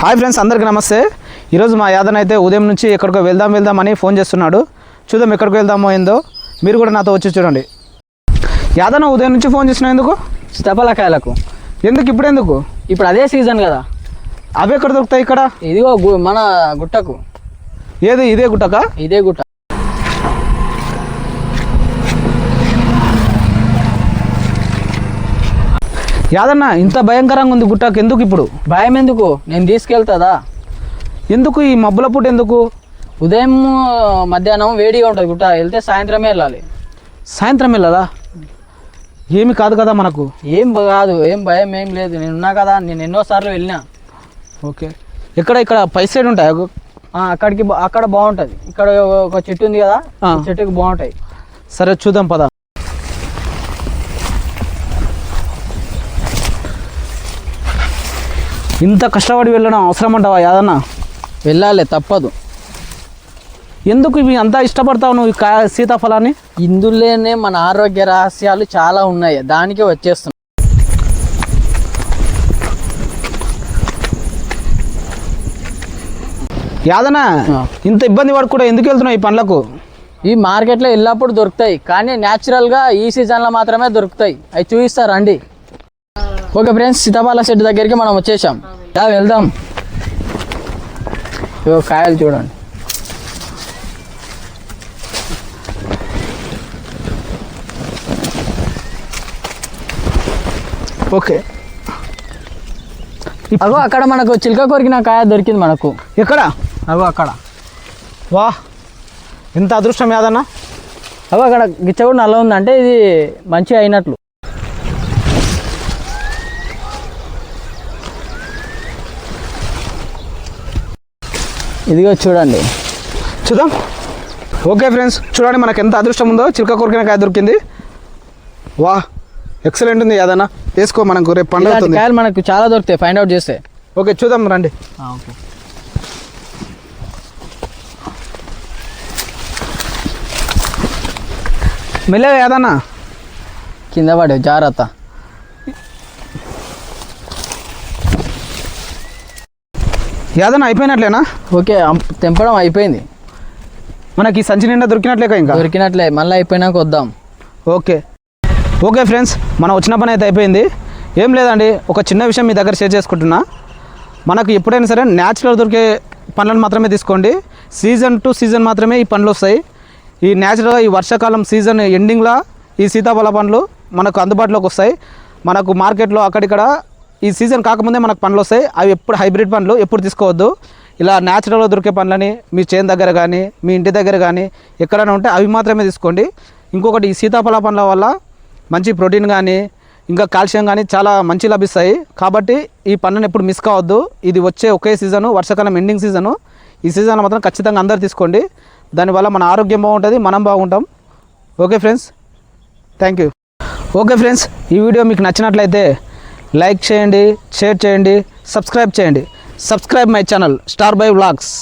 Hi friends అందరికీ నమస్తే. ఈరోజు మా యాదన్ అయితే ఉదయం నుంచి ఎక్కడికో వెళ్దాం వెళ్దామని ఫోన్ చేస్తున్నాడు. చూద్దాం ఎక్కడికి వెళ్దామో ఏందో. మీరు కూడా నాతో వచ్చి చూడండి. యాదన్న ఉదయం నుంచి ఫోన్ చేసిన ఎందుకు? సీతాఫలకాయలకు ఎందుకు? ఇప్పుడు ఎందుకు? ఇప్పుడు అదే సీజన్ కదా. అవి ఎక్కడ దొరుకుతాయి ఇక్కడ? ఇదిగో గు- మన గుట్టకు. ఏది? ఇదే గుట్టక? ఇదే గుట్ట. యాదన్న ఇంత భయంకరంగా ఉంది గుట్టకు ఎందుకు ఇప్పుడు? భయం ఎందుకు? నేను తీసుకెళ్తాదా? ఎందుకు ఈ మబ్బుల పూట ఎందుకు? ఉదయం మధ్యాహ్నం వేడిగా ఉంటుంది గుట్ట. వెళ్తే సాయంత్రమే వెళ్ళాలి. సాయంత్రం వెళ్ళదా ఏమి కాదు కదా మనకు. ఏం కాదు ఏం భయం ఏం లేదు. నేను ఉన్నా కదా నేను ఎన్నోసార్లు వెళ్ళినా. ఓకే. ఎక్కడ ఇక్కడ పై సైడ్ ఉంటాయి? అక్కడికి అక్కడ బాగుంటుంది. ఇక్కడ ఒక చెట్టు ఉంది కదా చెట్టుకి బాగుంటాయి. సరే చూద్దాం పద. ఇంత కష్టపడి వెళ్ళడం అవసరం అంటావా యాదన్న? వెళ్ళాలి తప్పదు. ఎందుకు ఇవి అంతా ఇష్టపడతావు నువ్వు సీతాఫలాన్ని? ఇందులోనే మన ఆరోగ్య రహస్యాలు చాలా ఉన్నాయి. దానికే వచ్చేస్తున్నాయి యాదన్న ఆ. ఇంత ఇబ్బంది పడి కూడా ఎందుకు వెళ్తున్నావు ఈ పనులకు ఈ మార్కెట్లో ఎల్లప్పుడు దొరుకుతాయి. కానీ న్యాచురల్గా ఈ సీజన్లో మాత్రమే దొరుకుతాయి. అవి చూపిస్తారు రండి. ఓకే ఫ్రెండ్స్ సీతాఫల చెట్టు దగ్గరికి మనం వచ్చేసాం. రా వెళ్దాం. ఇగో కాయలు చూడండి. ఓకే. అగో అక్కడ మనకు చిలక కొరికిన కాయ దొరికింది మనకు. ఎక్కడ? అగో అక్కడ. వా ఎంత అదృష్టం యాదన్న? అగో అక్కడ గిచ్చ కూడా నల్ల ఉంది అంటే ఇది మంచిగా అయినట్లు. ఇదిగో చూడండి. చూద్దాం. ఓకే ఫ్రెండ్స్ చూడండి మనకు ఎంత అదృష్టం ఉందో. చిలక కొరికిన కాయ దొరికింది. వా ఎక్సలెంట్ ఉంది యాదన్న వేసుకో మనకు రేపు పండుగ కాయలు మనకు చాలా దొరుకుతాయి ఫైండ్ అవుట్ చేస్తే. ఓకే చూద్దాం రండి. ఓకే. మెల్లగా యాదన్న కింద పడే జాగ్రత్త. యాదన్న అయిపోయినట్లేనా? ఓకే తెంపడం అయిపోయింది. మనకి సంచి నిండా దొరికినట్లేక ఇంకా? దొరికినట్లే మళ్ళీ అయిపోయినాక వద్దాం. ఓకే. ఓకే ఫ్రెండ్స్ మనం వచ్చిన పని అయితే అయిపోయింది. ఏం లేదండి ఒక చిన్న విషయం మీ దగ్గర షేర్ చేసుకుంటున్నా. మనకు ఎప్పుడైనా సరే న్యాచురల్ దొరికే పండ్లను మాత్రమే తీసుకోండి. సీజన్ టు సీజన్ మాత్రమే ఈ పండ్లు వస్తాయి. ఈ న్యాచురల్గా ఈ వర్షాకాలం సీజన్ ఎండింగ్లో ఈ సీతాఫల పండ్లు మనకు అందుబాటులోకి వస్తాయి. మనకు మార్కెట్లో అక్కడిక్కడ ఈ సీజన్ కాకముందే మనకు పండ్లు వస్తాయి. అవి ఎప్పుడు హైబ్రిడ్ పండ్లు ఎప్పుడు తీసుకోవద్దు. ఇలా న్యాచురల్గా దొరికే పండ్లని మీ చేను దగ్గర కానీ మీ ఇంటి దగ్గర కానీ ఎక్కడైనా ఉంటే అవి మాత్రమే తీసుకోండి. ఇంకొకటి ఈ సీతాఫల పండ్ల వల్ల మంచి ప్రోటీన్ కానీ ఇంకా కాల్షియం కానీ చాలా మంచి లభిస్తాయి. కాబట్టి ఈ పండ్లను ఎప్పుడు మిస్ కావద్దు. ఇది వచ్చే ఒకే సీజను వర్షాకాలం ఎండింగ్ సీజను ఈ సీజన్లో మాత్రం ఖచ్చితంగా అందరు తీసుకోండి. దానివల్ల మన ఆరోగ్యం బాగుంటుంది మనం బాగుంటాం. Okay friends thank you okay friends ఈ వీడియో మీకు నచ్చినట్లయితే లైక్ చేయండి షేర్ చేయండి సబ్స్క్రైబ్ చేయండి. Subscribe my channel star by vlogs.